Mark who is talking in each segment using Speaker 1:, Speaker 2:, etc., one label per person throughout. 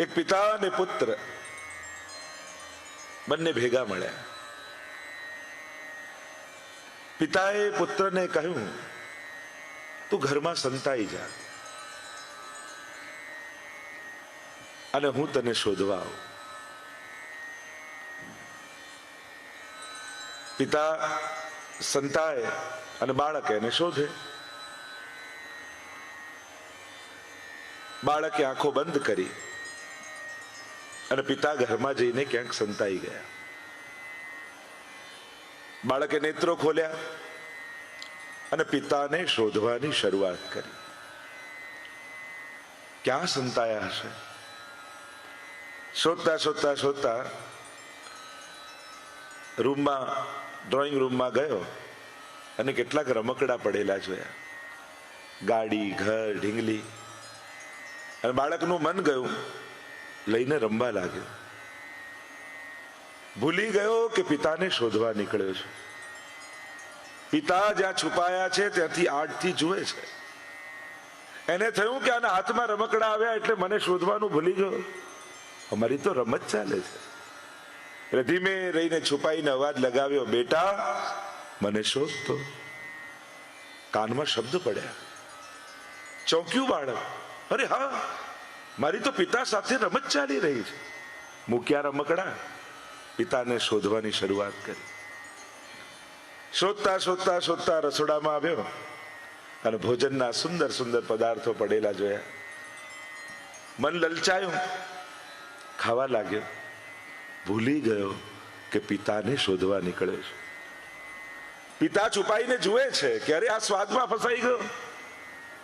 Speaker 1: એક પિતા અને પુત્ર બંને ભેગા મળ્યા. પિતાએ પુત્રને કહ્યું, તું ઘરમાં સંતાઈ જા અને હું તને શોધવા આવું. પિતા સંતાય અને બાળક એને શોધે. બાળકે આંખો બંધ કરી અને પિતા ઘરમાં જઈને ક્યાંક સંતાઈ ગયા. બાળકે નેત્રો ખોલ્યા અને પિતાને શોધવાની શરૂઆત કરી. ક્યાં સંતાયા હશે? શોધતા શોધતા શોધતા રૂમમાં ડ્રોઈંગ રૂમમાં ગયો અને કેટલાક રમકડા પડેલા જોયા. ગાડી, ઘર, ઢીંગલી. અને બાળકનું મન ગયું. લઈને રમવા લાગ્યો. ભૂલી ગયો કે પિતાને શોધવા નીકળ્યો છે. પિતા જ્યાં છુપાયા છે, ત્યાંથી આડથી જુએ છે. એને થયું કે આના હાથમાં રમકડા આવ્યા એટલે મને શોધવાનું ભૂલી ગયો. અમારી તો રમત ચાલે છે. એટલે ધીમે રહીને છુપાઈને અવાજ લગાવ્યો, બેટા, મને શોધતો કાનમાં શબ્દ પડ્યા. ચોંક્યું બાળક. અરે હા મારી તો પિતા સાથે રમત ચાલી રહી છે. મૂક્યા રમકડા, પિતાને શોધવાની શરૂઆત કરી. શોધતા શોધતા શોધતા રસોડામાં આવ્યો અને ભોજનના સુંદર સુંદર પદાર્થો પડેલા જોયા. મન લલચાયું. ખાવા લાગ્યો. ભૂલી ગયો કે પિતાને શોધવા નીકળ્યો છે. પિતા છુપાઈને જુએ છે કે અરે આ સ્વાદમાં ફસાઈ ગયો?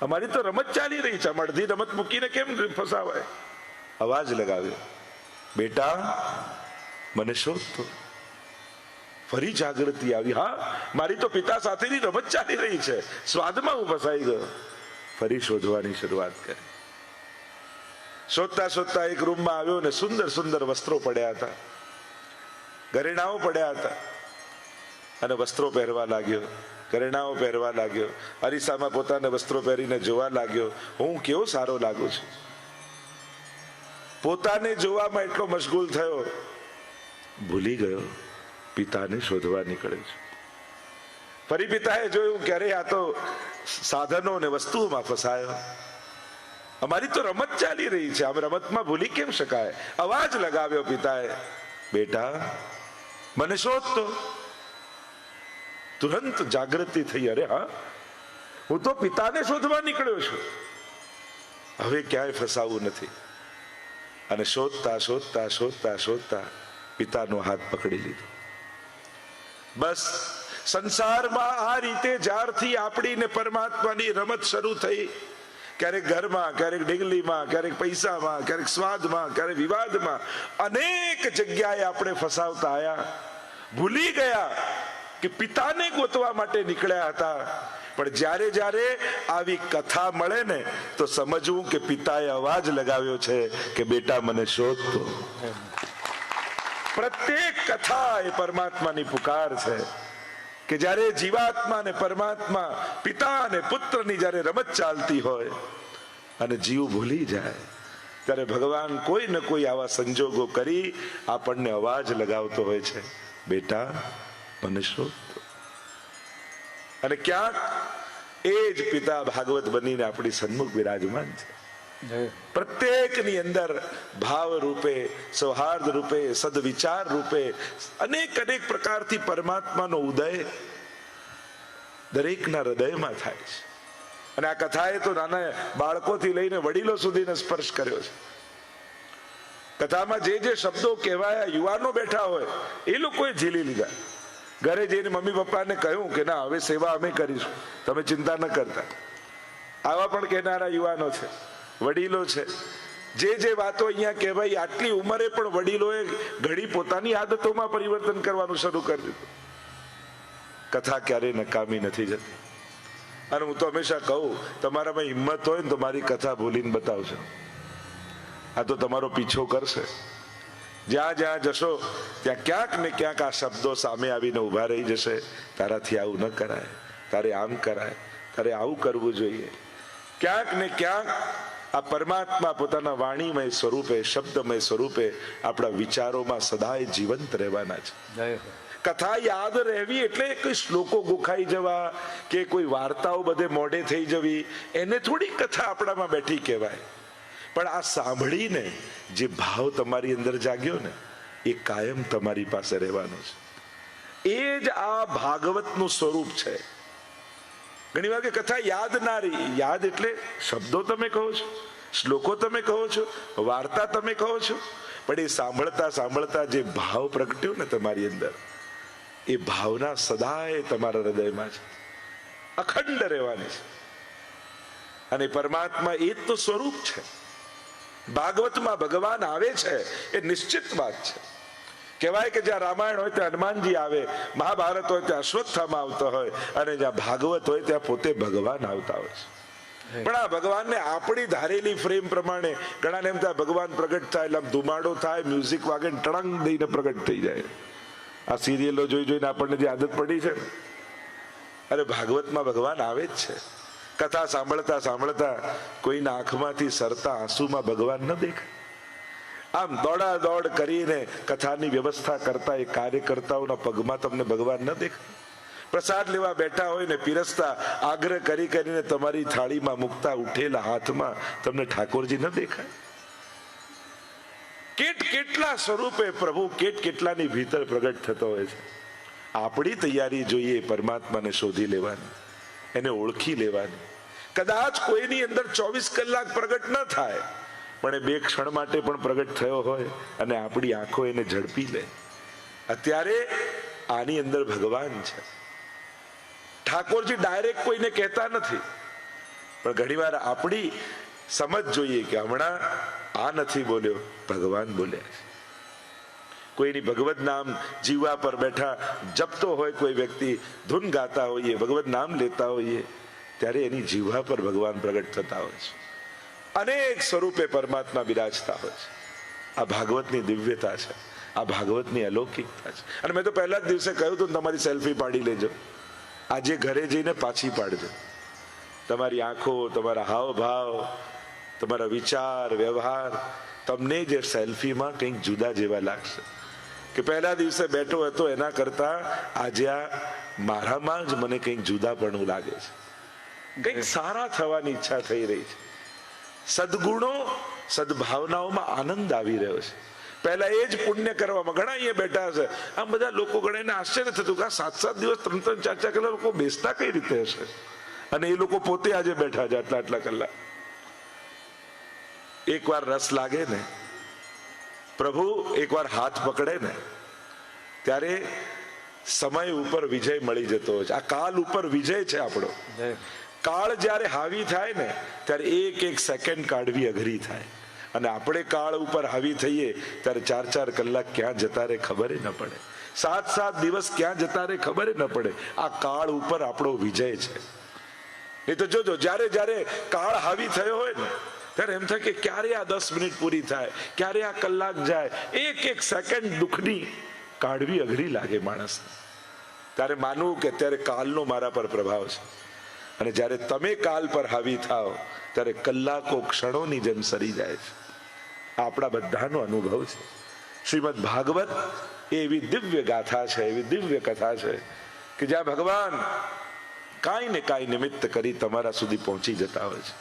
Speaker 1: અમારી તો રમત ચાલી રહી છે. આમ અડધી રમત મૂકીને કેમ ફસાવાય? અવાજ લગાવ્યો બેટા, મને શોધતો ફરી જાગૃતિ આવી. હા, મારી તો પિતા સાથેની રમત ચાલી રહી છે. સ્વાદમાં હું ફસાઈ ગયો. ફરી શોધવાની શરૂઆત કરી. શોધતા શોધતા એક રૂમમાં આવ્યો ને સુંદર સુંદર વસ્ત્રો પડ્યા હતા. ઘરેણાઓ પડ્યા હતા. અને વસ્ત્રો પહેરવા લાગ્યો. ઘરેણાઓ પહેરવા લાગ્યો. અરીસામાં પોતાના વસ્ત્રો પહેરીને જોવા લાગ્યો. હું કેવો સારો લાગુ છું. પોતાને જોવામાં એટલો મશગુલ થયો. ભૂલી ગયો. પિતાને શોધવા નીકળે છે. ફરી પિતાએ જોયું, ક્યારે આ તો સાધનો અને વસ્તુઓમાં ફસાયો. અમારી તો રમત ચાલી રહી છે. આમ રમતમાં ભૂલી કેમ શકાય? અવાજ લગાવ્યો પિતાએ. બેટા, મને શોધતો તુરંત જાગૃતિ થઈ, અરે હા, હું તો પિતાને શોધવા નીકળ્યો છું. હવે ક્યાંય ફસાવું નથી. અને શોધતા શોધતા શોધતા શોધતા પિતાનો હાથ પકડી લીધો. બસ, સંસારમાં આ રીતે જ્યારથી આપણી ને પરમાત્માની રમત શરૂ થઈ, ક્યારેક ઘરમાં, ક્યારેક ડીંગલીમાં ક્યારેક પૈસામાં, ક્યારેક સ્વાદમાં, ક્યારેક વિવાદમાં, અનેક જગ્યાએ આપણે ફસાવતા આવ્યા ભૂલી ગયા કે પિતાને ગોતવા માટે નીકળ્યા હતા. પણ જ્યારે જ્યારે આવી કથા મળે ને, તો સમજવું કે પિતાએ અવાજ લગાવ્યો છે કે બેટા મને શોધતો પ્રત્યેક કથા એ પરમાત્માની પુકાર છે. કે જ્યારે જીવાત્મા અને પરમાત્મા પિતા અને પુત્રની જ્યારે રમત ચાલતી હોય અને જીવ ભૂલી જાય, ત્યારે ભગવાન કોઈ ને કોઈ આવા સંજોગો કરી આપણને અવાજ લગાવતો હોય છે. બેટા મને શોધતો અને ક્યાંક એ જ પિતા ભાગવત બનીને આપણી સન્મુખ બિરાજમાન છે. પ્રત્યેકની અંદર ભાવ રૂપે સૌહાર્દ રૂપે સદવિચાર રૂપે અનેક અનેક પ્રકારથી પરમાત્માનો ઉદય દરેકના હૃદયમાં થાય છે. અને આ કથાએ તો નાના બાળકોથી લઈને વડીલો સુધીને સ્પર્શ કર્યો છે. કથામાં જે જે શબ્દો કહેવાયા યુવાનો બેઠા હોય એ લોકોએ ઝીલી લીધા. ઘરે જઈને મમ્મી પપ્પાને કહ્યું કે ના, હવે સેવા અમે કરીશું. તમે ચિંતા ન કરતા. આવા પણ કહેનારા યુવાનો છે, વડીલો છે. જે જે વાતો અહીંયા કહેવાય, આટલી ઉંમરે પણ વડીલોએ ઘડી પોતાની આદતોમાં પરિવર્તન કરવાનું શરૂ કરી દીધું. કથા ક્યારેય નકામી નથી જતી. અને હું તો હંમેશા કહું, તમારામાં હિંમત હોય ને તો મારી કથા ભૂલીને બતાવજો. આ તો તમારો પીછો કરશે. જ્યાં જ્યાં જશો ત્યાં ક્યાંક ને ક્યાંક આ શબ્દો સામે આવીને ઊભા રહી જશે. તારાથી આવું ન કરાય. તારે આમ કરાય. તારે આવું કરવું જોઈએ. ક્યાંક ને ક્યાંક આ પરમાત્મા પોતાના વાણીમય સ્વરૂપે શબ્દમય સ્વરૂપે આપણા વિચારોમાં સદાય જીવંત રહેવાના છે. કથા યાદ રહેવી એટલે કોઈ શ્લોકો ગોખાઈ જવા કે કોઈ વાર્તાઓ બધે મોઢે થઈ જવી એને થોડી કથા આપણામાં બેઠી કહેવાય. પણ આ સાંભળીને જે ભાવ તમારી અંદર જાગ્યો ને, એ કાયમ તમારી પાસે રહેવાનો છે. એ જ આ ભાગવતનું સ્વરૂપ છે. ઘણી વાર કે કથા યાદ ના રહી, યાદ એટલે શબ્દો તમે કહો છો, શ્લોકો તમે કહો છો, વાર્તા તમે કહો છો, પણ એ સાંભળતા સાંભળતા જે ભાવ પ્રગટ્યો ને તમારી અંદર, એ ભાવના સદાય તમારા હૃદયમાં છે. અખંડ રહેવાની છે. અને પરમાત્મા એ જ તો સ્વરૂપ છે. ભાગવતમાં ભગવાન આવે છે એ નિશ્ચિત વાત છે. કહેવાય કે જ્યાં રામાયણ હોય ત્યાં હનુમાનજી આવે મહાભારત હોય ત્યાં અશ્વત્થામાં આવતો હોય અને જ્યાં ભાગવત હોય ત્યાં પોતે ભગવાન આવતા હોય છે. પણ આ ભગવાનને આપણી ધારેલી ફ્રેમ પ્રમાણે ઘણાને એમ થાય ભગવાન પ્રગટ થાય એટલે ધુમાડો થાય મ્યુઝિક વાગે ટણંગ દઈને પ્રગટ થઈ જાય. આ સિરિયલો જોઈ જોઈને આપણને જે આદત પડી છે. અરે ભાગવતમાં ભગવાન આવે જ છે. કથા સાંભળતા સાંભળતા કોઈના આંખમાંથી સરતા આંસુમાં ભગવાન ન દેખાય. આમ દોડા દોડ કરીને કથાની વ્યવસ્થા કરતા એ કાર્યકર્તાઓના પગમાં તમને ભગવાન ન દેખાય. પ્રસાદ લેવા બેઠા હોય ને પીરસતા આગ્રહ કરી કરીને તમારી થાળીમાં મૂકતા ઉઠેલા હાથમાં તમને ઠાકોરજી ન દેખાય. કેટ કેટલા સ્વરૂપે પ્રભુ, કેટ કેટલાની ભીતર પ્રગટ થતો હોય છે. આપણી તૈયારી જોઈએ પરમાત્માને શોધી લેવાની. એને ઓળખી લેવાની. કદાચ કોઈની અંદર ચોવીસ કલાક પ્રગટ ન થાય, પણ એ બે ક્ષણ માટે પણ પ્રગટ થયો હોય અને આપણી આંખો એને ઝડપી લે. અત્યારે આની અંદર ભગવાન છે. ઠાકોરજી ડાયરેક્ટ કોઈને કહેતા નથી, પણ ઘણીવાર આપણી સમજ જોઈએ કે હમણાં આ નથી બોલ્યો, ભગવાન બોલ્યા છે. કોઈની ભગવત નામ જીવા પર બેઠા જપતો હોય, કોઈ વ્યક્તિ ધૂન ગાતા હોઈએ, ભગવત નામ લેતા હોઈએ, ત્યારે એની જીવા પર ભગવાન પ્રગટ થતા હોય છે. અનેક સ્વરૂપે પરમાત્મા બિરાજતા હોય છે. આ ભાગવતની દિવ્યતા છે. આ ભાગવતની અલૌકિકતા છે. અને મેં તો પહેલા જ દિવસે કહ્યું હતું તમારી સેલ્ફી પાડી લેજો. આજે ઘરે જઈને પાછી પાડજો. તમારી આંખો, તમારા હાવભાવ, તમારા વિચાર, વ્યવહાર, તમને જે સેલ્ફીમાં કંઈક જુદા જેવા લાગશે. કે પહેલા દિવસે બેઠો હતો, એના કરતા આજે આ મારામાં જ મને કંઈક જુદાપણું લાગે છે. કંઈક સારા થવાની ઈચ્છા થઈ રહી છે. સદગુણો, સદભાવનાઓમાં આનંદ આવી રહ્યો છે. પહેલા એ જ પુણ્ય કરવામાં ઘણા અહીંયા બેઠા હશે. આમ બધા લોકો ગણાઈને આશ્ચર્ય થતું કે આ સાત સાત દિવસ ત્રણ ત્રણ ચાર ચાર કલાક લોકો બેસતા કઈ રીતે હશે? અને એ લોકો પોતે આજે બેઠા છે આટલા આટલા કલાક એકવાર રસ લાગે ને પ્રભુ એકવાર હાથ પકડે ને ત્યારે સમય ઉપર વિજય મળી જતો હોય છે. આ કાલ ઉપર વિજય છે આપણો. કાળ જ્યારે હાવી થાય ને ત્યારે એક એક સેકન્ડ કાઢવી અઘરી થાય. અને આપણે કાળ ઉપર હાવી થઈએ ત્યારે ચાર ચાર કલાક ક્યાં જતા રહે ખબર ન પડે. સાત સાત દિવસ ક્યાં જતા રહે ખબર ન પડે. આ કાળ ઉપર આપણો વિજય છે. એ તો જોજો જ્યારે જ્યારે કાળ હાવી થયો હોય ને ત્યારે એમ થાય કે ક્યારે આ દસ મિનિટ પૂરી થાય ક્યારે આ કલાક જાય એક એક સેકન્ડ દુઃખની કાઢવી અઘરી લાગે માણસને ત્યારે માનવું કે અત્યારે કાલનો મારા પર પ્રભાવ છે અને જ્યારે તમે કાલ પર હાવી થાઓ ત્યારે કલાકો ક્ષણોની જેમ સરી જાય છે આપણા બધાનો અનુભવ છે શ્રીમદ ભાગવત એ એવી દિવ્ય ગાથા છે એવી દિવ્ય કથા છે કે જ્યાં ભગવાન કાંઈ ને કાંઈ નિમિત્ત કરી તમારા સુધી પહોંચી જતા હોય છે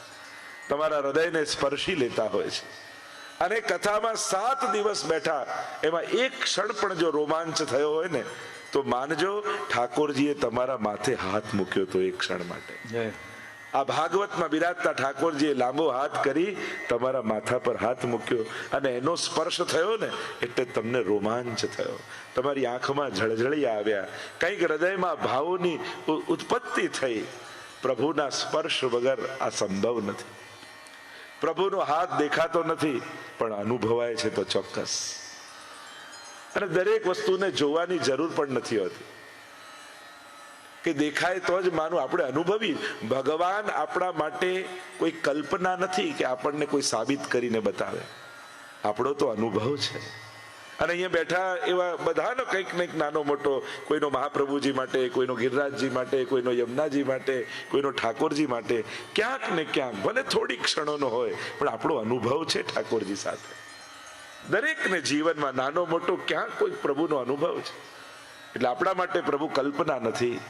Speaker 1: તમારા હૃદયને સ્પર્શી લેતા હોય છે. અને કથામાં સાત દિવસ બેઠા એમાં એક ક્ષણ પણ જો રોમાંચ થયો હોય ને તો માનજો ઠાકોરજીએ તમારા માથે હાથ મૂક્યો તો એક ક્ષણ માટે. આ ભાગવતમાં બિરાજતા ઠાકોરજીએ લાંબો હાથ કરી તમારા માથા પર હાથ મૂક્યો અને એનો સ્પર્શ થયો ને એટલે તમને રોમાંચ થયો. તમારી આંખમાં ઝળઝળી આવ્યા. કંઈક હૃદયમાં ભાવોની ઉત્પત્તિ થઈ. પ્રભુના સ્પર્શ વગર આ સંભવ નથી. પ્રભુનો હાથ દેખાતો નથી, પણ અનુભવાય છે તો ચોક્કસ. અને દરેક વસ્તુને જોવાની જરૂર પણ નથી હોતી. કે દેખાય તો જ માનું આપણે અનુભવી. ભગવાન આપણા માટે કોઈ કલ્પના નથી કે આપણને કોઈ સાબિત કરીને બતાવે. આપણો તો અનુભવ છે. અને અહીંયા બેઠા એવા બધાનો કંઈક કંઈક નાનો મોટો, કોઈનો મહાપ્રભુજી માટે, કોઈનો ગિરિરાજજી માટે, કોઈનો યમુનાજી માટે, કોઈનો ઠાકોરજી માટે, ક્યાંક ને ક્યાંક, ભલે થોડી ક્ષણોનો હોય, પણ આપણો અનુભવ છે ઠાકોરજી સાથે. દરેકને જીવનમાં નાનો મોટો ક્યાંક કોઈ પ્રભુનો અનુભવ છે. એટલે આપણા માટે પ્રભુ કલ્પના નથી,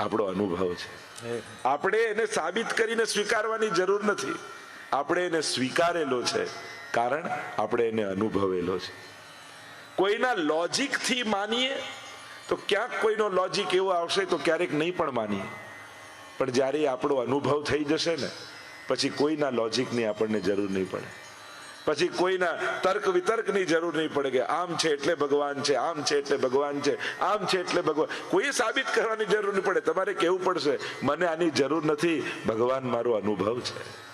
Speaker 1: આપણો અનુભવ છે. આપણે એને સાબિત કરીને સ્વીકારવાની જરૂર નથી. આપણે એને સ્વીકારેલો છે, કારણ આપણે એને અનુભવેલો છે. કોઈના લોજિકથી માનીએ, તો ક્યાંક કોઈનો લોજિક એવો આવશે તો ક્યારેક નહીં પણ માનીએ. પણ જ્યારે આપણો અનુભવ થઈ જશે ને, પછી કોઈના લોજિકની આપણને જરૂર નહીં પડે. પછી કોઈના તર્ક વિતર્કની જરૂર નહીં પડે કે આમ છે એટલે ભગવાન છે, આમ છે એટલે ભગવાન છે, આમ છે એટલે ભગવાન. કોઈ સાબિત કરવાની જરૂર નહીં પડે. તમારે કહેવું પડશે, મને આની જરૂર નથી. ભગવાન મારો અનુભવ છે.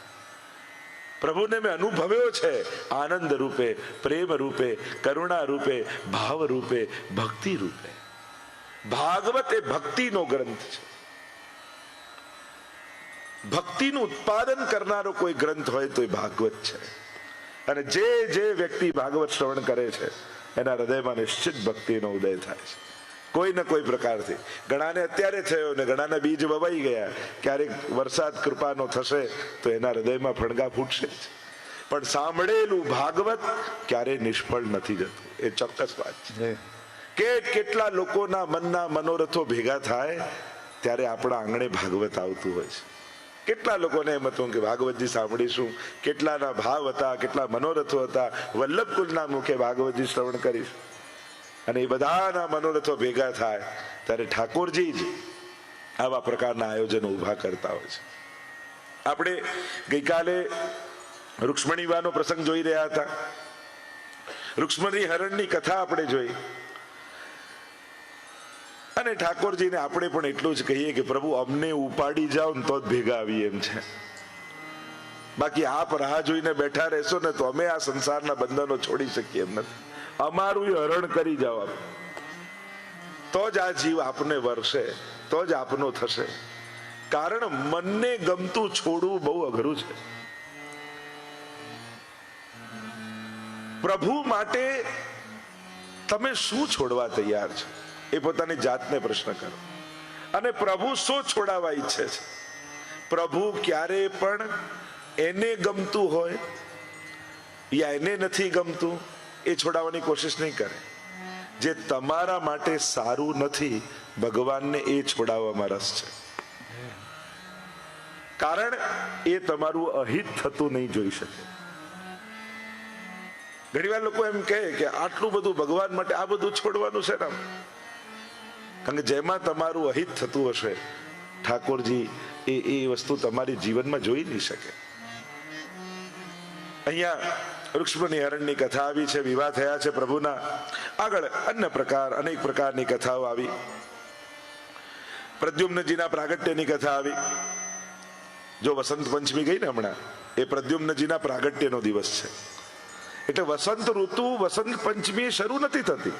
Speaker 1: પ્રભુને મેં અનુભવ્યો છે. આનંદ રૂપે, પ્રેમ રૂપે, કરુણા રૂપે, ભાવ રૂપે, ભક્તિ રૂપે. ભાગવત એ ભક્તિનો ગ્રંથ છે. ભક્તિનું ઉત્પાદન કરનારો કોઈ ગ્રંથ હોય તો એ ભાગવત છે. અને જે જે વ્યક્તિ ભાગવત શ્રવણ કરે છે, એના હૃદયમાં નિશ્ચિત ભક્તિનો ઉદય થાય છે. કોઈ ને કોઈ પ્રકારથી. ઘણાને અત્યારે થયો ને ઘણાને બીજ વવાઈ ગયા. ક્યારેક વરસાદ કૃપાનો થશે તો એના હૃદયમાં ફણગા ફૂટશે પણ સાંભળેલું ભાગવત ક્યારેય નિષ્ફળ નથી જતું. એ ચોક્કસ વાત છે. કેટ કેટલા લોકોના મનના મનોરથો ભેગા થાય ત્યારે આપણા આંગણે ભાગવત આવતું હોય છે. કેટલા લોકોને એમ હતું કે ભાગવતજી સાંભળીશું. કેટલાના ભાવ હતા કેટલા મનોરથો હતા. વલ્લભકુલના મુખે ભાગવતજી શ્રવણ કરીશ. અને એ બધાના મનોરથો ભેગા થાય, ત્યારે ઠાકોરજી જ આવા પ્રકારના આયોજનો ઊભા કરતા હોય છે. આપણે ગઈકાલે રૂક્ષ્મણીવાનો પ્રસંગ જોઈ રહ્યા હતા. રૂક્ષ્મણી હરણની કથા આપણે જોઈ. અને ઠાકોરજીને આપણે પણ એટલું જ કહીએ કે, પ્રભુ, અમને ઉપાડી જાઓ ને તો જ ભેગા આવીએ એમ છે. બાકી આપ રાહ જોઈને બેઠા રહેશો ને તો અમે આ સંસારના બંધનો છોડી શકીએ એમ નથી. અમારું હરણ કરી જાઓ તો જ આ જીવ આપને વરસે, તો જ આપનો થશે. કારણ મનને ગમતું છોડવું બહુ અઘરું છે. પ્રભુ માટે તમે શું છોડવા તૈયાર છો? એ પોતાની જાતને પ્રશ્ન કરો. અને પ્રભુ શું છોડાવવા ઈચ્છે છે? પ્રભુ ક્યારે પણ એને ગમતું હોય યા એને નથી ગમતું એ છોડાવવાની કોશિશ નહીં કરે. જે તમારા માટે સારું નથી, ભગવાનને એ છોડાવવામાં રસ છે. કારણ એ તમારું અહિત થતું નહીં જોઈ શકે. ઘણીવાર લોકો એમ કહે કે આટલું બધું ભગવાન માટે આ બધું છોડવાનું છે ને કારણ કે જેમાં તમારું અહિત થતું હશે, ઠાકોરજી એ એ વસ્તુ તમારી જીવનમાં જોઈ નહીં શકે. અહીંયા વૃક્ષમની હરણની કથા આવી છે, વિવાહ થયા છે પ્રભુના. આગળ અન્ય પ્રકાર, અનેક પ્રકારની કથાઓ આવી. પ્રદ્યુમ્નજીના પ્રાગટ્યની કથા આવી. જો વસંત પંચમી ગઈ ને હમણાં, એ પ્રદ્યુમ્નજીના પ્રાગટ્યનો દિવસ છે. એટલે વસંત ઋતુ, વસંત પંચમી શરૂ નથી થતી.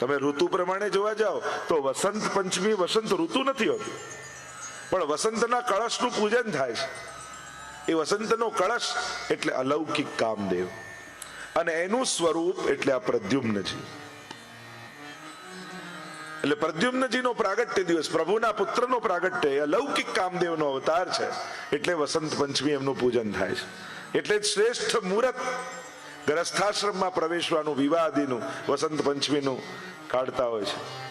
Speaker 1: તમે ઋતુ પ્રમાણે જોવા જાઓ, તો વસંત પંચમી વસંત ઋતુ નથી હોતી. પણ વસંતના કળશનું પૂજન થાય છે. એ વસંતનો કળશ એટલે અલૌકિક કામદેવ. અને એનું સ્વરૂપ એટલે આ પ્રદ્યુમ્નજી. એટલે પ્રદ્યુમ્નજીનો પ્રાગટ્ય દિવસ, પ્રભુના પુત્રનો પ્રાગટ્ય અલૌકિક કામદેવનો અવતાર છે. એટલે વસંત પંચમી એમનું પૂજન થાય છે. એટલે શ્રેષ્ઠ મુહૂર્ત ગ્રસ્થાશ્રમમાં પ્રવેશવાનું વિવાદીનું વસંત પંચમીનું કાઢતા હોય છે.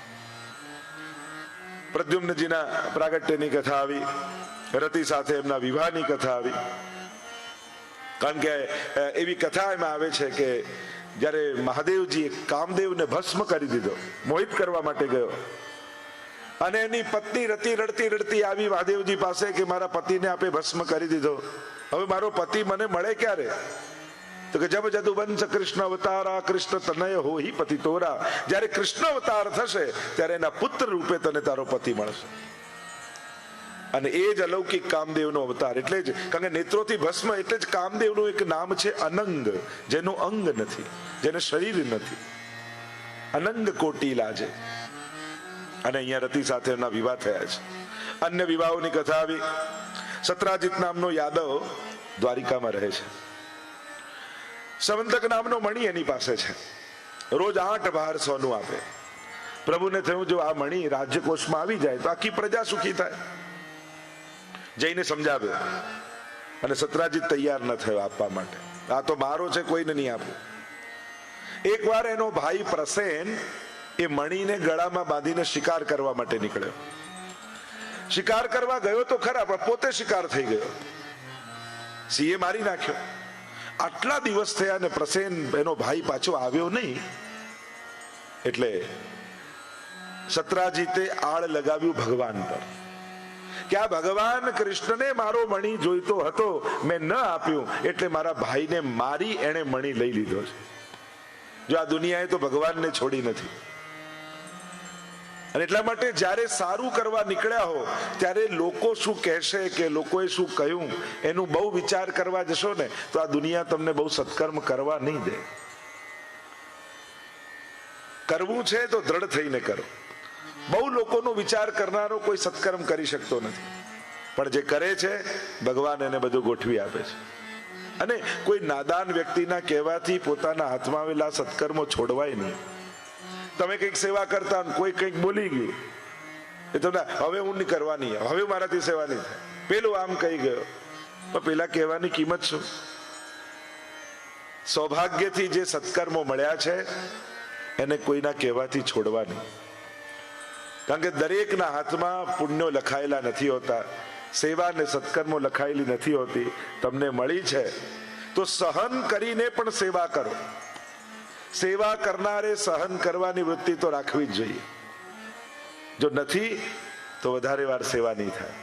Speaker 1: પ્રદ્યુમ્નજીના પ્રાગટ્યની કથા આવી, રતિ સાથે એમના વિવાહની કથા આવી. કારણ કે એવી કથા એમાં આવે છે કે જ્યારે મહાદેવજીએ કામદેવને ભસ્મ કરી દીધો, મોહિત કરવા માટે ગયો. અને એની પત્ની રતી રડતી રડતી આવી મહાદેવજી પાસે કે મારા પતિને આપે ભસ્મ કરી દીધો. હવે મારો પતિ મને મળે ક્યારે? તો કે જબ જદુવંશ કૃષ્ણ અવતારા, કૃષ્ણ તનય હોહી પતિ તોરા. જ્યારે કૃષ્ણ અવતાર થશે, ત્યારે એના પુત્ર રૂપે તને તારો પતિ મળશે. અને એ જ અલૌકિક કામદેવનો અવતાર, એટલે જ, કારણ કે નેત્રોથી ભસ્મ એટલે જ કામદેવનું એક નામ છે અનંગ, જેનું અંગ નથી, જેને શરીર નથી. અનંગ કોટી લાજે. અને અહીંયા રતિ સાથે એમના વિવાહ થયા છે. અન્ય વિવાહોની કથા આવી. સત્રાજીત નામનો યાદવ દ્વારિકામાં રહે છે. સંવંતક નામનો મણી એની પાસે છે. રોજ આઠ ભાર સોનું આપે. પ્રભુને થયું, જો આ મણી રાજ્યકોષમાં આવી જાય, તો આખી પ્રજા સુખી થાય. જઈને સમજાવ્યો અને સત્રાજીત તૈયાર ન થયો આપવા માટે. આ તો મારો છે, કોઈને નહીં આપવું એકવાર એનો ભાઈ પ્રસેન એ મણીને ગળામાં બાંધીને શિકાર કરવા માટે નીકળ્યો. શિકાર કરવા ગયો તો ખરા, પણ પોતે શિકાર થઈ ગયો. સિંહે મારી નાખ્યો. આટલા દિવસ થયા ને પ્રસેન એનો ભાઈ પાછો આવ્યો નહીં. એટલે સત્રાજીતે આળ લગાવ્યું ભગવાન પર. કે આ ભગવાન કૃષ્ણને મારો મણી જોઈતો હતો, મેં ન આપ્યું, એટલે મારા ભાઈને મારી એણે મણી લઈ લીધો છે. જો આ દુનિયાએ તો ભગવાનને છોડી નથી. અને એટલા માટે જ્યારે સારું કરવા નીકળ્યા હો, ત્યારે લોકો શું કહેશે કે લોકોએ શું કહ્યું, એનું બહુ વિચાર કરવા જશો ને, તો આ દુનિયા તમને બહુ સત્કર્મ કરવા નહીં દે. કરવું છે તો દ્રઢ થઈને કરો. બહુ લોકોનો વિચાર કરનારો કોઈ સત્કર્મ કરી શકતો નથી. પણ જે કરે છે, ભગવાન એને બધું ગોઠવી આપે છે. અને કોઈ નાદાન વ્યક્તિના કહેવાથી પોતાના હાથમાં આવેલા સત્કર્મો છોડવાય નહીં. તમે કંઈક સેવા કરતા કોઈ કંઈક બોલી ગયું. એ તમને હવે હું કરવાની, હવે મારાથી સેવા પેલું આમ કહી ગયો. તો પેલા કહેવાની કિંમત શું? સૌભાગ્યથી જે સત્કર્મો મળ્યા છે, એને કોઈના કહેવાથી છોડવા નહીં. કારણ કે દરેકના હાથમાં પુણ્યો લખાયેલા નથી હોતા, સેવા ને સત્કર્મો લખાયેલી નથી હોતી, તમને મળી છે, તો સહન કરીને પણ સેવા કરો. સેવા કરનારે સહન કરવાની વૃત્તિ તો રાખવી જ જોઈએ. જો નથી, તો વધારે વાર સેવા નહીં થાય.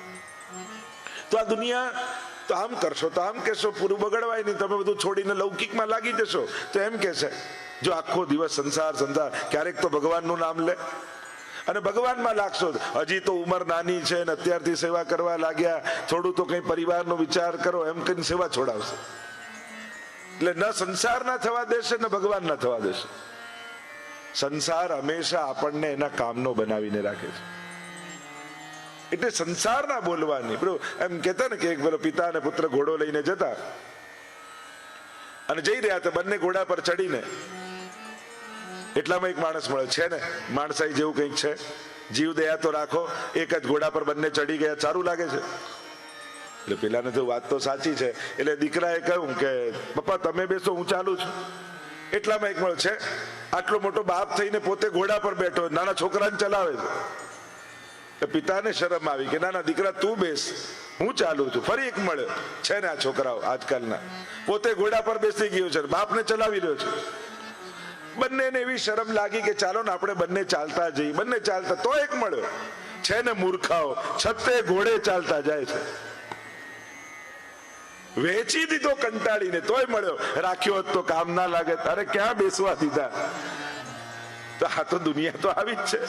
Speaker 1: તો આ દુનિયા, તો આમ કરશો, તો આમ કહેશો, પૂરું બગડવાય નહીં, તમે બધું છોડીને લૌકિકમાં લાગી જશો. તો એમ કહેશે, જો આખો દિવસ સંસાર સંસાર, ક્યારેક તો ભગવાનનું નામ લે. અને ભગવાનમાં લાગશો હજી તો ઉંમર નાની છે ને અત્યારથી સેવા કરવા લાગ્યા. થોડું તો કંઈ પરિવારનો વિચાર કરો, એમ કઈ સેવા છોડાવશે. એટલે ન સંસાર ના થવા દેશે, ને ભગવાન ના થવા દેશે. સંસાર હંમેશા આપણને એના કામનો બનાવીને રાખે છે. એટલે સંસાર ના બોલવાની બરોબર એમ કેતા ને કે એક પેલો પિતા અને પુત્ર ઘોડો લઈને જતા. અને જઈ રહ્યા હતા બંને ઘોડા પર ચડીને. એટલામાં એક માણસ મળે, છે ને? માણસાઈ જેવું કંઈક છે. જીવ દયા તો રાખો, એક જ ઘોડા પર બંને ચડી ગયા સારું લાગે છે. એટલે પેલાને તો વાત તો સાચી છે. એટલે દીકરાએ કહ્યું કે, પપ્પા, તમે બેસો, હું ચાલુ છું. એટલામાં એક મળે છે, આટલો મોટો બાપ થઈને પોતે ઘોડા પર બેઠો નાના છોકરાને ચલાવે છે. પિતાને શરમ આવી કે, નાના દીકરા, તું બેસ, હું ચાલુ છું. ફરી એક મળે છે ને આ છોકરાઓ આજકાલના. પોતે ઘોડા પર બેસી ગયો છે, બાપને ચલાવી રહ્યો છે. બંનેને એવી શરમ લાગી કે, ચાલો ને, આપણે બંને ચાલતા જઈએ. બંને ચાલતા, તો એક મળ્યો છે ને મૂર્ખાઓ, છતે ઘોડે ચાલતા જાય છે. વેચી દીધો કંટાળીને, તોય મળ્યો. રાખ્યો હોત તો કામ ના લાગે. તારે ક્યાં બેસવા દીધા? તો આ તો દુનિયા તો આવી જ છે.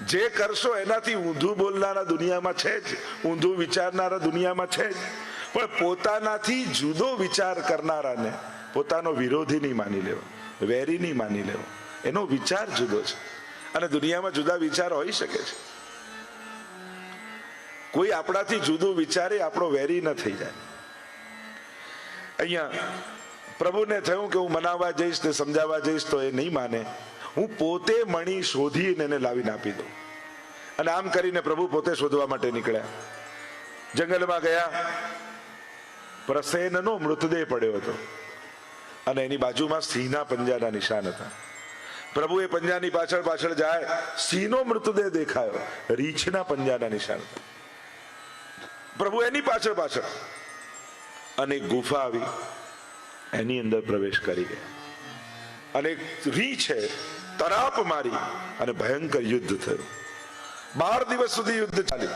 Speaker 1: જે કરશો એનાથી ઊંધું બોલનારા દુનિયામાં છે જ. ઊંધું વિચારનારા દુનિયામાં છે જ. પણ પોતાનાથી જુદો વિચાર કરનારાને પોતાનો વિરોધી નહીં માની લેવો, વેરી નહીં માની લેવો. એનો વિચાર જુદો છે. અને દુનિયામાં જુદા વિચાર હોઈ શકે છે. કોઈ આપણાથી જુદું વિચારે, આપણો વેરી ન થઈ જાય. અહીંયા પ્રભુને થયું કે હું મનાવવા જઈશ ને સમજાવવા જઈશ તો એ નહીં માને. હું પોતે મણી શોધીને એને લાવીને આપી દઉં. અને આમ કરીને પ્રભુ પોતે શોધવા માટે નીકળ્યા. જંગલમાં ગયા. પ્રસેનનો મૃતદેહ પડ્યો હતો. અને એની બાજુમાં સિંહના પંજાના નિશાન હતા. પ્રભુ એ પંજાની પાછળ પાછળ જાય, સિંહનો મૃતદેહ દેખાયો. રીછના પંજાના નિશાન. હતા પ્રભુ એની પાછળ પાછળ. અને ગુફા આવી, એની અંદર પ્રવેશ કરી ગયા અને રી છે, તરાપ મારી અને ભયંકર યુદ્ધ થયું. બાર દિવસ સુધી યુદ્ધ ચાલ્યું.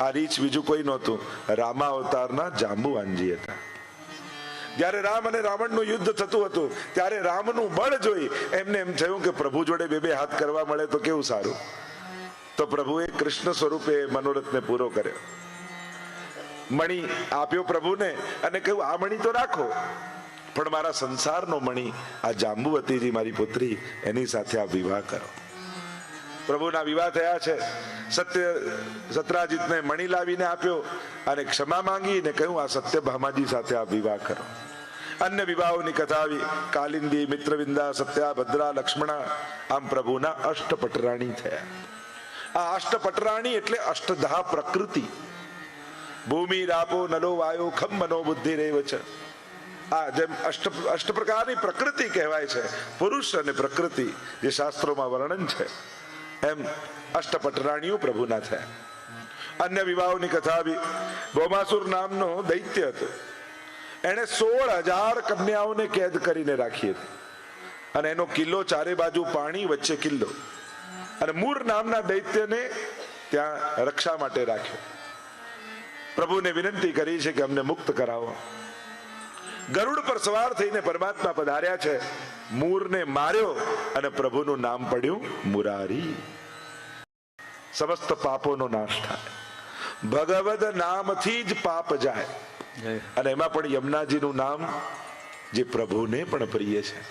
Speaker 1: આ રીચ બીજું કોઈ નહોતું. રામા અવતારના જાંબુવાનજી હતા. જ્યારે રામ અને રાવણનું યુદ્ધ થતું હતું, ત્યારે રામનું બળ જોઈ એમને એમ થયું કે પ્રભુ જોડે બે બે હાથ કરવા મળે તો કેવું સારું? તો પ્રભુએ કૃષ્ણ સ્વરૂપે મનોરથને પૂરો કર્યો. મણી આપ્યો પ્રભુને અને કહ્યું, આ મણી તો રાખો. પણ મારા સંસારનો મણી, આ જાંબુવતીજી મારી પુત્રી, એની સાથે આ વિવાહ કરો. પ્રભુના વિવાહ થયા છે. સત્ય, સત્રાજીતને મણી લાવીને આપ્યો અને ક્ષમા માંગીને કહ્યું, આ સત્ય ભામાજી સાથે આ વિવાહ કરો. અન્ય વિવાહોની કથા આવી. કાલિંદી, મિત્રવિંદા, સત્યા, ભદ્રા, લક્ષ્મણા, આમ પ્રભુના અષ્ટપટરાણી થયા. આ અષ્ટપટરાણી એટલે અષ્ટધા પ્રકૃતિ. ભૂમિ રાપો નલો વાયો ખમ મનો બુદ્ધિ રેવ છે આ જેમ અષ્ટ અષ્ટ પ્રકારની પ્રકૃતિ કહેવાય છે, પુરુષ અને પ્રકૃતિ, જે શાસ્ત્રોમાં વર્ણન છે, એમ અષ્ટપટરાણીઓ પ્રભુના થયા અન્ય વિવાહોની કથા આવી ભોમાસુર નામનો દૈત્ય હતો. એણે સોળ હજાર કન્યાઓને કેદ કરીને રાખી હતી. અને એનો કિલ્લો ચારે બાજુ પાણી વચ્ચે કિલ્લો. અને મૂર નામના દૈત્યને ત્યાં રક્ષા માટે રાખ્યો. પ્રભુને વિનંતી કરી છે કે અમને મુક્ત કરાવો. ગરુડ પર સવાર થઈને પરમાત્મા પધાર્યા છે. મૂરને માર્યો અને પ્રભુનું નામ પડ્યું મુરારી. સમસ્ત પાપોનો નાશ થાય. ભગવદ નામથી જ પાપ જાય. અને એમાં પણ યમુનાજીનું નામ જે પ્રભુને પણ પ્રિય છે.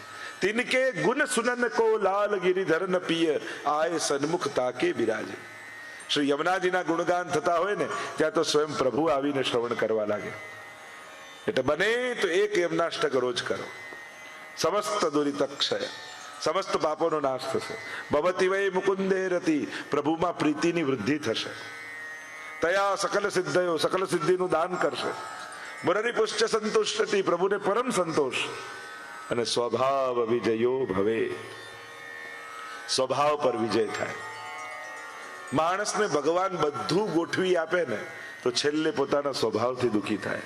Speaker 1: તિનકે ગુણ સુનન કો લાલ ગિરિધર ન પિય. આય સન્મુખ તાકે બિરાજે. શ્રી યમુનાજીના ગુણગાન થતા હોય ને, ત્યાં તો સ્વયં પ્રભુ આવીને શ્રવણ કરવા લાગે. એટલે બને તો એક યમનાષ્ટક રોજ કરો. સમસ્ત દુરિતક્ષય, સમસ્ત પાપોનો નાશ થશે. ભવતી વય મુકુંદે રતી, પ્રભુમાં પ્રીતિની વૃદ્ધિ થશે. તયા સકલ સિદ્ધયો, સકલ સિદ્ધિનું દાન કરશે. મુરરી પુષ્ટ સંતુષ્ટથી પ્રભુને પરમ સંતોષ. અને સ્વભાવ વિજયો ભવે. સ્વભાવ પર વિજય થાય. માણસને ભગવાન બધું ગોઠવી આપે ને, તો છેલ્લે પોતાના સ્વભાવથી દુખી થાય.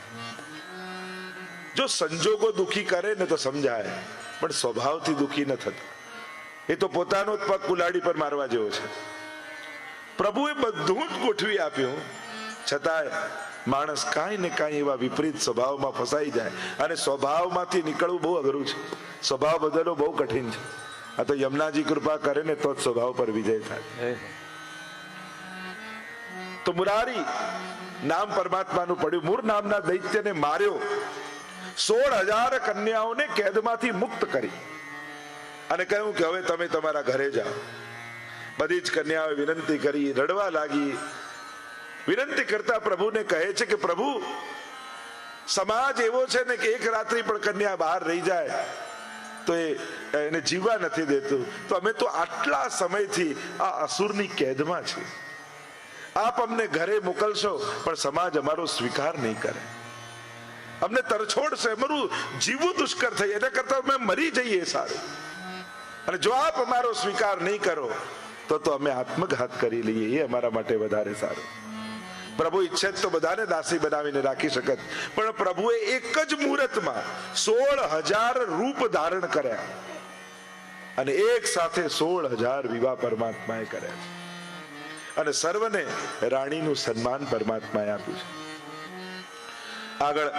Speaker 1: જો સંજોગો દુખી કરે ને તો સમજાય, પણ સ્વભાવથી દુખી ન થતો. એ તો પોતાનો જ પગ કુલાડી પર મારવા જેવો છે. પ્રભુએ બધું જ ગોઠવી આપ્યું. છતાંય માણસ કાંઈ ને કાંઈ એવા વિપરીત સ્વભાવમાં ફસાઈ જાય અને સ્વભાવમાંથી નીકળવું બહુ અઘરું છે. સ્વભાવ બદલવો બહુ કઠિન છે. આ તો યમુનાજી કૃપા કરે ને તો જ સ્વભાવ પર વિજય થાય. તો મુરારી નામ પરમાત્માનું પડ્યું. મૂર નામના દૈત્યને માર્યો. સોળ હજાર કન્યાઓને કેદમાંથી મુક્ત કરી. અને કહ્યું કે હવે તમે તમારા ઘરે જાઓ. બધી જ કન્યાઓએ વિનંતી કરી, રડવા લાગી. વિનંતી કરતા પ્રભુને કહે છે કે પ્રભુ, સમાજ એવો છે ને કે એક રાત્રિ પણ કન્યા બહાર રહી જાય, તો એ એને જીવવા નથી દેતું. તો અમે તો આટલા સમયથી આ અસુરની કેદમાં છીએ. આપ અમને ઘરે મોકલશો, પણ સમાજ અમારો સ્વીકાર નહીં કરે. અમને તરછોડશે અમારું જીવવું દુષ્કર થઈ, એના કરતા અમે મરી જઈએ સારું. અને જો આપ અમારો સ્વીકાર નહીં કરો, તો તો અમે આત્મઘાત કરી લઈએ, એ અમારા માટે વધારે સારું. પ્રભુ ઈચ્છે તો બધાને દાસી બનાવીને રાખી શકત, પણ પ્રભુએ એક જ મુહૂર્તમાં સોળ હજાર રૂપ ધારણ કર્યા. અને એક સાથે સોળ હજાર વિવાહ પરમાત્માએ કર્યા અને સર્વને રાણીનું સન્માન પરમાત્માએ આપ્યું છે. આગળ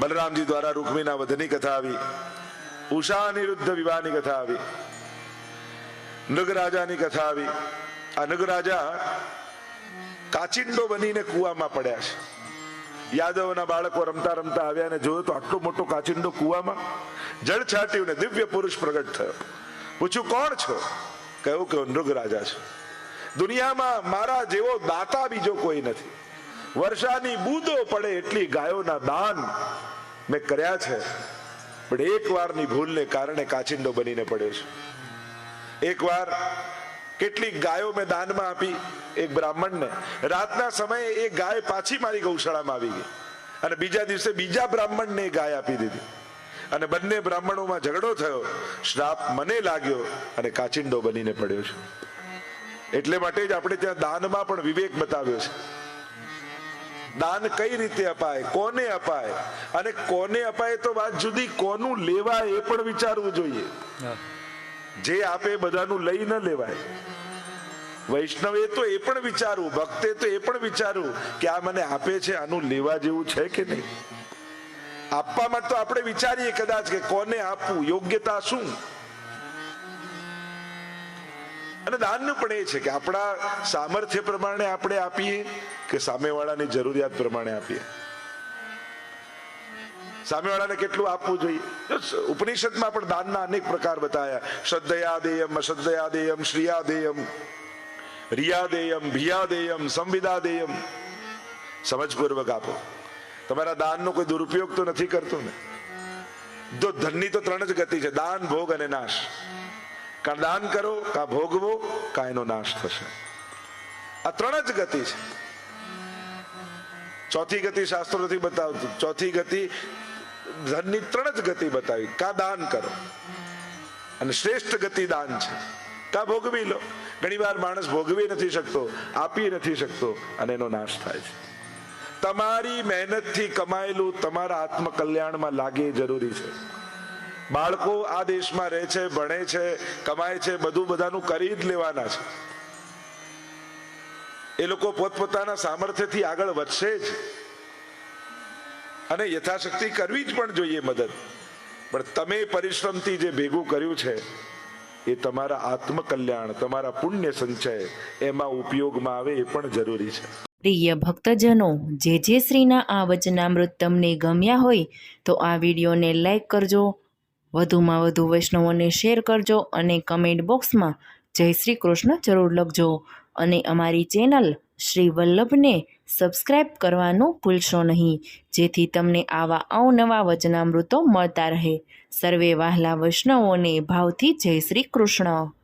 Speaker 1: બલરામજી દ્વારા રૂકમીના વધની કથા આવી, ઉષા અનિરુદ્ધ વિવાહની કથા આવી, નગરાજાની કથા આવી. આ નગરાજા કાચિંડો બનીને કુવામાં પડ્યા છે. યાદવના બાળકો રમતા રમતા આવ્યા અને જોયું તો આટલો મોટો કાચિંડો કુવામાં, જળ છાટ્યું ને દિવ્ય પુરુષ પ્રગટ થયો. પૂછ્યું, કોણ છો? કહ્યું કે નૃગ રાજા છે. દુનિયામાં મારા જેવો દાતા બીજો કોઈ નથી. વર્ષાની બૂદો પડે એટલી ગાયોના દાન મેં કર્યા છે. પણ એક વારની ભૂલને કારણે કાચિંડો બનીને પડ્યો છે. એક વાર કેટલીક ગાયો મેં દાનમાં આપી એક બ્રાહ્મણને. રાતના સમયે એ ગાય પાછી મારી ગૌશાળામાં આવી ગઈ. અને બીજા દિવસે બીજા બ્રાહ્મણને એ ગાય આપી દીધી. અને બંને બ્રાહ્મણોમાં ઝઘડો થયો. શ્રાપ મને લાગ્યો અને કાચિંડો બનીને પડ્યો છે. એટલે માટે જ આપણે ત્યાં દાનમાં પણ વિવેક બતાવ્યો છે. દાન કઈ રીતે અપાય કોને અપાય? અને કોને અપાય તો વાત જુદી કોનું લેવાય એ પણ વિચારવું જોઈએ. જે આપે બધાનું લઈ ન લેવાય. વૈષ્ણવે તો એ પણ વિચારવું ભક્તે તો એ પણ વિચારવું કે આ મને આપે છે આનું લેવા જેવું છે કે નહીં? આપવા માટે તો આપણે વિચારીએ કદાચ કે કોને આપવું યોગ્યતા શું? અને દાનનું પણ એ છે કે આપણા સામર્થ્ય પ્રમાણે આપણે આપીએ કે સામેવાળાની જરૂરિયાત પ્રમાણે આપીએ. સામેવાળાને કેટલું આપવું જોઈએ? ઉપનિષદમાં પણ દાનના અનેક પ્રકાર બતાયા. રિયા દેયમ ભિયા દેયમ સંવિદા દેયમ સમજપૂર્વક આપો. તમારા દાનનો કોઈ દુરુપયોગ તો નથી કરતો ને? જો ધનની તો ત્રણ જ ગતિ છે, દાન, ભોગ અને નાશ. કા દાન કરો, કા ભોગવો, કા એનો નાશ થશે. આ ત્રણ જ ગતિ છે. ચોથી ગતિ શાસ્ત્રો નથી બતાવતું, ચોથી ગતિ ધનની ત્રણ જ ગતિ બતાવી. કા દાન કરો? અને શ્રેષ્ઠ ગતિ દાન છે. કા ભોગવી લો? ઘણી વાર માણસ ભોગવી નથી શકતો, આપી નથી શકતો, અને એનો નાશ થાય છે. તમારી મહેનતથી કમાયેલું તમારા આત્મકલ્યાણમાં લાગે જરૂરી છે. બાળકો આ દેશમાં રહે છે, ભણે છે, કમાય છે, બધું બધાનું કરી જ લેવાના છે. એ લોકો પોતપોતાના સામર્થ્યથી આગળ વધશે જ. અને યથાશક્તિ કરવી જ પણ જોઈએ મદદ. પણ તમે પરિશ્રમથી જે ભેગું કર્યું છે, એ તમારા આત્મકલ્યાણ, તમારા પુણ્ય સંચય એમાં ઉપયોગમાં આવે એ પણ જરૂરી છે.
Speaker 2: પ્રિય ભક્તજનો, જે જે શ્રીના આ વચનામૃત તમને ગમ્યા હોય, તો આ વિડીયોને લાઈક કરજો વધુમાં વધુ વૈષ્ણવોને શેર કરજો અને કમેન્ટ બોક્સમાં જય શ્રી કૃષ્ણ જરૂર લખજો. અને અમારી ચેનલ શ્રી વલ્લભને સબસ્ક્રાઇબ કરવાનું ભૂલશો નહીં, જેથી તમને આવા અવનવા વચનામૃતો મળતા રહે. સર્વે વહાલા વૈષ્ણવોને ભાવથી જય શ્રી કૃષ્ણ.